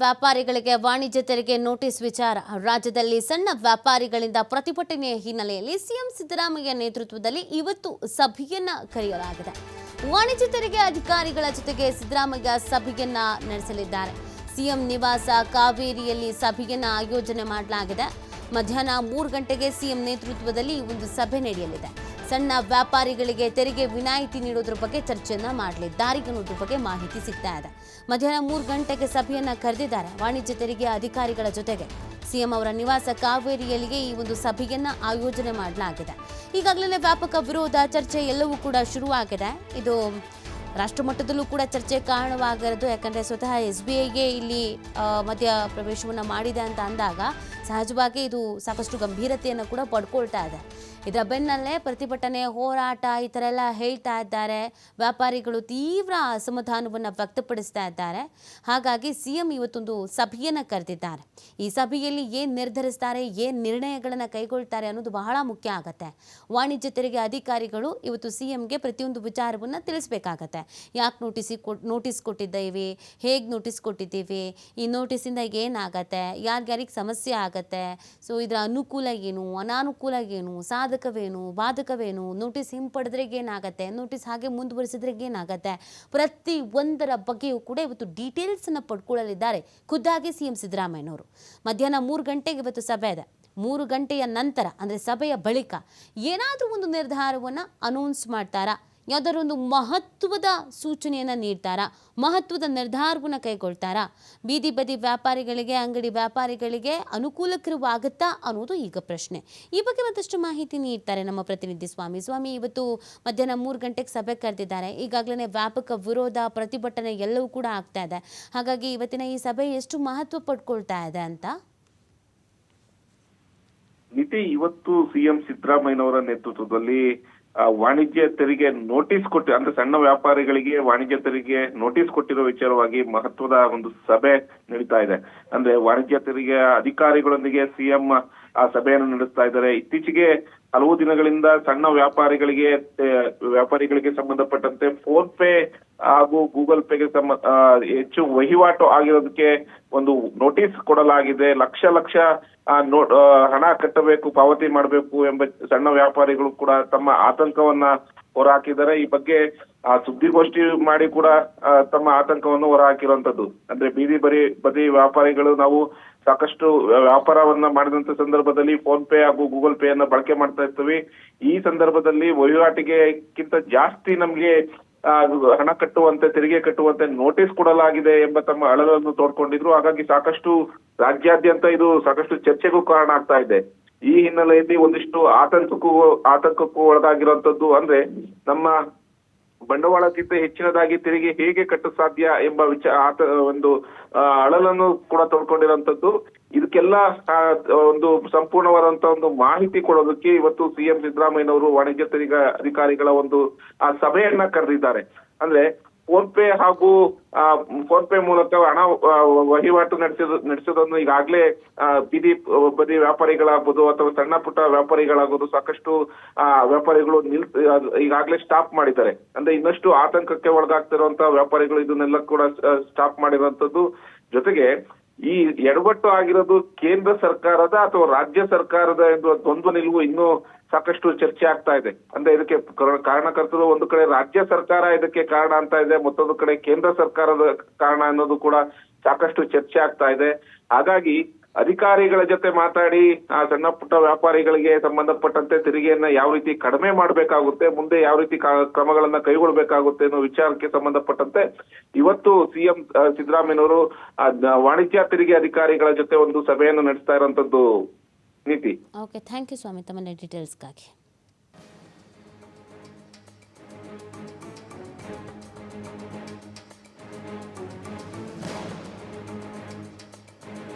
ವ್ಯಾಪಾರಿಗಳಿಗೆ ವಾಣಿಜ್ಯ ತೆರಿಗೆ ನೋಟಿಸ್ ವಿಚಾರ. ರಾಜ್ಯದಲ್ಲಿ ಸಣ್ಣ ವ್ಯಾಪಾರಿಗಳಿಂದ ಪ್ರತಿಭಟನೆಯ ಹಿನ್ನೆಲೆಯಲ್ಲಿ ಸಿಎಂ ಸಿದ್ದರಾಮಯ್ಯ ನೇತೃತ್ವದಲ್ಲಿ ಇವತ್ತು ಸಭೆಯನ್ನ ಕರೆಯಲಾಗಿದೆ. ವಾಣಿಜ್ಯ ತೆರಿಗೆ ಅಧಿಕಾರಿಗಳ ಜೊತೆಗೆ ಸಿದ್ದರಾಮಯ್ಯ ಸಭೆಯನ್ನ ನಡೆಸಲಿದ್ದಾರೆ. ಸಿಎಂ ನಿವಾಸ ಕಾವೇರಿಯಲ್ಲಿ ಸಭೆಯನ್ನ ಆಯೋಜನೆ ಮಾಡಲಾಗಿದೆ. ಮಧ್ಯಾಹ್ನ ಮೂರು ಗಂಟೆಗೆ ಸಿಎಂ ನೇತೃತ್ವದಲ್ಲಿ ಒಂದು ಸಭೆ ನಡೆಯಲಿದೆ. ಸಣ್ಣ ವ್ಯಾಪಾರಿಗಳಿಗೆ ತೆರಿಗೆ ವಿನಾಯಿತಿ ನೀಡೋದ್ರ ಬಗ್ಗೆ ಚರ್ಚೆಯನ್ನ ಮಾಡಲಿದ್ದಾರೆ. ಅನ್ನೋದ್ರ ಬಗ್ಗೆ ಮಾಹಿತಿ ಸಿಗ್ತಾ ಇದೆ. ಮಧ್ಯಾಹ್ನ ಮೂರು ಗಂಟೆಗೆ ಸಭೆಯನ್ನ ಕರೆದಿದ್ದಾರೆ. ವಾಣಿಜ್ಯ ತೆರಿಗೆ ಅಧಿಕಾರಿಗಳ ಜೊತೆಗೆ ಸಿಎಂ ಅವರ ನಿವಾಸ ಕಾವೇರಿಯಲ್ಲಿಗೆ ಈ ಒಂದು ಸಭೆಯನ್ನ ಆಯೋಜನೆ ಮಾಡಲಾಗಿದೆ. ಈಗಾಗಲೇ ವ್ಯಾಪಕ ವಿರೋಧ ಚರ್ಚೆ ಎಲ್ಲವೂ ಕೂಡ ಶುರುವಾಗಿದೆ. ಇದು ರಾಷ್ಟ್ರಮಟ್ಟದಲ್ಲೂ ಕೂಡ ಚರ್ಚೆ ಕಾರಣವಾಗಿರೋದು. ಯಾಕಂದರೆ ಸ್ವತಃ ಎಸ್ ಬಿ ಐಗೆ ಇಲ್ಲಿ ಮಧ್ಯ ಪ್ರವೇಶವನ್ನು ಮಾಡಿದೆ ಅಂತ ಅಂದಾಗ ಸಹಜವಾಗಿ ಇದು ಸಾಕಷ್ಟು ಗಂಭೀರತೆಯನ್ನು ಕೂಡ ಪಡ್ಕೊಳ್ತಾ ಇದೆ. ಇದರ ಬೆನ್ನಲ್ಲೇ ಪ್ರತಿಭಟನೆ, ಹೋರಾಟ, ಈ ಥರ ಎಲ್ಲ ಹೇಳ್ತಾ ಇದ್ದಾರೆ. ವ್ಯಾಪಾರಿಗಳು ತೀವ್ರ ಅಸಮಾಧಾನವನ್ನು ವ್ಯಕ್ತಪಡಿಸ್ತಾ ಇದ್ದಾರೆ. ಹಾಗಾಗಿ ಸಿ ಎಂ ಇವತ್ತೊಂದು ಸಭೆಯನ್ನು ಕರೆದಿದ್ದಾರೆ. ಈ ಸಭೆಯಲ್ಲಿ ಏನು ನಿರ್ಧರಿಸ್ತಾರೆ, ಏನು ನಿರ್ಣಯಗಳನ್ನು ಕೈಗೊಳ್ತಾರೆ ಅನ್ನೋದು ಬಹಳ ಮುಖ್ಯ ಆಗುತ್ತೆ. ವಾಣಿಜ್ಯ ತೆರಿಗೆ ಅಧಿಕಾರಿಗಳು ಇವತ್ತು ಸಿ ಎಂಗೆ ಪ್ರತಿಯೊಂದು ವಿಚಾರವನ್ನು ತಿಳಿಸ್ಬೇಕಾಗತ್ತೆ. ಯಾಕೆ ನೋಟಿಸಿ ಕೊಟ್, ನೋಟಿಸ್ ಕೊಟ್ಟಿದ್ದೇವೆ? ಹೇಗೆ ನೋಟಿಸ್ ಕೊಟ್ಟಿದ್ದೀವಿ? ಈ ನೋಟಿಸಿಂದ ಏನಾಗತ್ತೆ? ಯಾರ್ಯಾರಿಗೆ ಸಮಸ್ಯೆ ಆಗತ್ತೆ ಸೊ ಇದರ ಅನುಕೂಲ ಏನು ಅನಾನುಕೂಲ ಏನು ಸಾಧಕವೇನು, ಬಾಧಕವೇನು ನೋಟಿಸ್ ಹಿಂಪಡೆದ್ರೆ ಏನಾಗತ್ತೆ ನೋಟಿಸ್ ಹಾಗೆ ಮುಂದುವರಿಸಿದ್ರೆ ಏನಾಗತ್ತೆ, ಪ್ರತಿ ಒಂದರ ಬಗ್ಗೆಯೂ ಕೂಡ ಇವತ್ತು ಡೀಟೇಲ್ಸನ್ನು ಪಡ್ಕೊಳ್ಳಲಿದ್ದಾರೆ ಖುದ್ದಾಗಿ ಸಿ ಎಂ ಸಿದ್ದರಾಮಯ್ಯನವರು. ಮಧ್ಯಾಹ್ನ ಮೂರು ಗಂಟೆಗೆ ಇವತ್ತು ಸಭೆ ಇದೆ. ಮೂರು ಗಂಟೆಯ ನಂತರ, ಅಂದರೆ ಸಭೆಯ ಬಳಿಕ ಏನಾದರೂ ಒಂದು ನಿರ್ಧಾರವನ್ನು ಅನೌನ್ಸ್ ಮಾಡ್ತಾರಾ? ಯಾವುದಾದ್ರು ಒಂದು ಮಹತ್ವದ ಸೂಚನೆಯನ್ನು ನೀಡ್ತಾರಾ, ಮಹತ್ವದ ನಿರ್ಧಾರವನ್ನು ಕೈಗೊಳ್ತಾರಾ, ಬೀದಿ ಬದಿ ವ್ಯಾಪಾರಿಗಳಿಗೆ, ಅಂಗಡಿ ವ್ಯಾಪಾರಿಗಳಿಗೆ ಅನುಕೂಲಕರವಾಗುತ್ತಾ ಅನ್ನೋದು ಈಗ ಪ್ರಶ್ನೆ. ಈ ಬಗ್ಗೆ ಮತ್ತಷ್ಟು ಮಾಹಿತಿ ನೀಡ್ತಾರೆ ನಮ್ಮ ಪ್ರತಿನಿಧಿ ಸ್ವಾಮಿ. ಸ್ವಾಮಿ, ಇವತ್ತು ಮಧ್ಯಾಹ್ನ ಮೂರು ಗಂಟೆಗೆ ಸಭೆ ಕರೆದಿದ್ದಾರೆ. ಈಗಾಗಲೇ ವ್ಯಾಪಕ ವಿರೋಧ, ಪ್ರತಿಭಟನೆ ಎಲ್ಲವೂ ಕೂಡ ಆಗ್ತಾ ಇದೆ. ಹಾಗಾಗಿ ಇವತ್ತಿನ ಈ ಸಭೆ ಎಷ್ಟು ಮಹತ್ವ ಪಡ್ಕೊಳ್ತಾ ಇದೆ ಅಂತ? ನಿತಿ ಇವತ್ತು ಸಿಎಂ ಸಿದ್ದರಾಮಯ್ಯನವರ ನೇತೃತ್ವದಲ್ಲಿ ವಾಣಿಜ್ಯ ತೆರಿಗೆ ನೋಟಿಸ್ ಕೊಟ್ಟಿ, ಅಂದ್ರೆ ಸಣ್ಣ ವ್ಯಾಪಾರಿಗಳಿಗೆ ವಾಣಿಜ್ಯ ತೆರಿಗೆ ನೋಟಿಸ್ ಕೊಟ್ಟಿರೋ ವಿಚಾರವಾಗಿ ಮಹತ್ವದ ಒಂದು ಸಭೆ ನಡೀತಾ ಇದೆ. ಅಂದ್ರೆ ವಾಣಿಜ್ಯ ತೆರಿಗೆ ಅಧಿಕಾರಿಗಳೊಂದಿಗೆ ಸಿಎಂ ಆ ಸಭೆಯನ್ನು ನಡೆಸ್ತಾ ಇದ್ದಾರೆ. ಇತ್ತೀಚೆಗೆ ಹಲವು ದಿನಗಳಿಂದ ಸಣ್ಣ ವ್ಯಾಪಾರಿಗಳಿಗೆ ವ್ಯಾಪಾರಿಗಳಿಗೆ ಸಂಬಂಧಪಟ್ಟಂತೆ ಫೋನ್ ಪೇ ಹಾಗೂ ಗೂಗಲ್ ಪೇಗೆ ಸಂಬಂಧ ಹೆಚ್ಚು ವಹಿವಾಟು ಆಗಿರೋದಕ್ಕೆ ಒಂದು ನೋಟಿಸ್ ಕೊಡಲಾಗಿದೆ. ಲಕ್ಷ ಲಕ್ಷ ಹಣ ಕಟ್ಟಬೇಕು, ಪಾವತಿ ಮಾಡಬೇಕು ಎಂಬ ಸಣ್ಣ ವ್ಯಾಪಾರಿಗಳು ಕೂಡ ತಮ್ಮ ಆತಂಕವನ್ನ ಹೊರಹಾಕಿದ್ದಾರೆ. ಈ ಬಗ್ಗೆ ಆ, ಸುದ್ದಿಗೋಷ್ಠಿ ಮಾಡಿ ಕೂಡ ತಮ್ಮ ಆತಂಕವನ್ನು ಹೊರಹಾಕಿರುವಂತದ್ದು. ಅಂದ್ರೆ ಬೀದಿ ಬರಿ ಬದಿ ವ್ಯಾಪಾರಿಗಳು ನಾವು ಸಾಕಷ್ಟು ವ್ಯಾಪಾರವನ್ನ ಮಾಡಿದಂತ ಸಂದರ್ಭದಲ್ಲಿ ಫೋನ್ ಪೇ ಹಾಗೂ ಗೂಗಲ್ ಪೇ ಅನ್ನ ಬಳಕೆ ಮಾಡ್ತಾ ಇರ್ತೀವಿ. ಈ ಸಂದರ್ಭದಲ್ಲಿ ವಹಿವಾಟಿಗೆಕ್ಕಿಂತ ಜಾಸ್ತಿ ನಮ್ಗೆ ಹಣ ಕಟ್ಟುವಂತೆ ತೆರಿಗೆ ಕಟ್ಟುವಂತೆ ನೋಟಿಸ್ ಕೊಡಲಾಗಿದೆ ಎಂಬ ತಮ್ಮ ಅಳಲನ್ನು ತೋಡ್ಕೊಂಡಿದ್ರು. ಹಾಗಾಗಿ ಸಾಕಷ್ಟು ರಾಜ್ಯಾದ್ಯಂತ ಇದು ಸಾಕಷ್ಟು ಚರ್ಚೆಗೂ ಕಾರಣ ಆಗ್ತಾ ಇದೆ. ಈ ಹಿನ್ನೆಲೆಯಲ್ಲಿ ಒಂದಿಷ್ಟು ಆತಂಕಕ್ಕೂ ಆತಂಕಕ್ಕೂ ಒಳಗಾಗಿರುವಂತದ್ದು ಅಂದ್ರೆ ನಮ್ಮ ಬಂಡವಾಳಕ್ಕಿಂತ ಹೆಚ್ಚಿನದಾಗಿ ತೆರಿಗೆ ಹೇಗೆ ಕಟ್ಟ ಸಾಧ್ಯ ಎಂಬ ವಿಚಾರ ಒಂದು ಅಳಲನ್ನು ಕೂಡ ತೊಡ್ಕೊಂಡಿರುವಂತದ್ದು. ಇದಕ್ಕೆಲ್ಲ ಒಂದು ಸಂಪೂರ್ಣವಾದಂತ ಒಂದು ಮಾಹಿತಿ ಕೊಡೋದಕ್ಕೆ ಇವತ್ತು ಸಿಎಂ ಸಿದ್ದರಾಮಯ್ಯನವರು ವಾಣಿಜ್ಯ ತೆರಿಗೆ ಅಧಿಕಾರಿಗಳ ಒಂದು, ಆ, ಸಭೆಯನ್ನ ಕರೆದಿದ್ದಾರೆ. ಅಂದ್ರೆ ಫೋನ್ ಪೇ ಹಾಗೂ ಫೋನ್ ಪೇ ಮೂಲಕ ಹಣ ವಹಿವಾಟು ನಡೆಸಿದ ನಡೆಸೋದನ್ನು ಈಗಾಗಲೇ ಬೀದಿ, ಬದಿ ವ್ಯಾಪಾರಿಗಳಾಗ್ಬೋದು ಅಥವಾ ಸಣ್ಣ ಪುಟ್ಟ ವ್ಯಾಪಾರಿಗಳಾಗ್ಬೋದು ಸಾಕಷ್ಟು ವ್ಯಾಪಾರಿಗಳು ನಿಲ್ ಈಗಾಗಲೇ ಸ್ಟಾಪ್ ಮಾಡಿದ್ದಾರೆ. ಅಂದ್ರೆ ಇನ್ನಷ್ಟು ಆತಂಕಕ್ಕೆ ಒಳಗಾಗ್ತಿರುವಂತಹ ವ್ಯಾಪಾರಿಗಳು ಇದನ್ನೆಲ್ಲ ಕೂಡ ಸ್ಟಾಪ್ ಮಾಡಿರುವಂತದ್ದು ಜೊತೆಗೆ ಈ ಎಡವಟ್ಟು ಆಗಿರೋದು ಕೇಂದ್ರ ಸರ್ಕಾರದ ಅಥವಾ ರಾಜ್ಯ ಸರ್ಕಾರದ ಎಂದು ದ್ವಂದ್ವ ನಿಲುವು ಇನ್ನೂ ಸಾಕಷ್ಟು ಚರ್ಚೆ ಆಗ್ತಾ ಇದೆ. ಅಂದ್ರೆ ಇದಕ್ಕೆ ಕರ- ಕಾರಣಕರ್ತರು ಒಂದು ಕಡೆ ರಾಜ್ಯ ಸರ್ಕಾರ ಇದಕ್ಕೆ ಕಾರಣ ಅಂತ ಇದೆ, ಮತ್ತೊಂದು ಕಡೆ ಕೇಂದ್ರ ಸರ್ಕಾರದ ಕಾರಣ ಅನ್ನೋದು ಕೂಡ ಸಾಕಷ್ಟು ಚರ್ಚೆ ಆಗ್ತಾ ಇದೆ. ಹಾಗಾಗಿ ಅಧಿಕಾರಿಗಳ ಜೊತೆ ಮಾತಾಡಿ, ಆ ಸಣ್ಣ ಪುಟ್ಟ ವ್ಯಾಪಾರಿಗಳಿಗೆ ಸಂಬಂಧಪಟ್ಟಂತೆ ತೆರಿಗೆಯನ್ನ ಯಾವ ರೀತಿ ಕಡಿಮೆ ಮಾಡಬೇಕಾಗುತ್ತೆ, ಮುಂದೆ ಯಾವ ರೀತಿ ಕ್ರಮಗಳನ್ನ ಕೈಗೊಳ್ಳಬೇಕಾಗುತ್ತೆ ಅನ್ನೋ ವಿಚಾರಕ್ಕೆ ಸಂಬಂಧಪಟ್ಟಂತೆ ಇವತ್ತು ಸಿಎಂ ಸಿದ್ದರಾಮಯ್ಯನವರು ವಾಣಿಜ್ಯ ತೆರಿಗೆ ಅಧಿಕಾರಿಗಳ ಜೊತೆ ಒಂದು ಸಭೆಯನ್ನು ನಡೆಸ್ತಾ ಇರುವಂತದ್ದು ನೀತಿ. ಓಕೆ ಥ್ಯಾಂಕ್ ಯು ಸ್ವಾಮಿ ತಮ್ಮ ಡೀಟೇಲ್ಸ್ಗಾಗಿ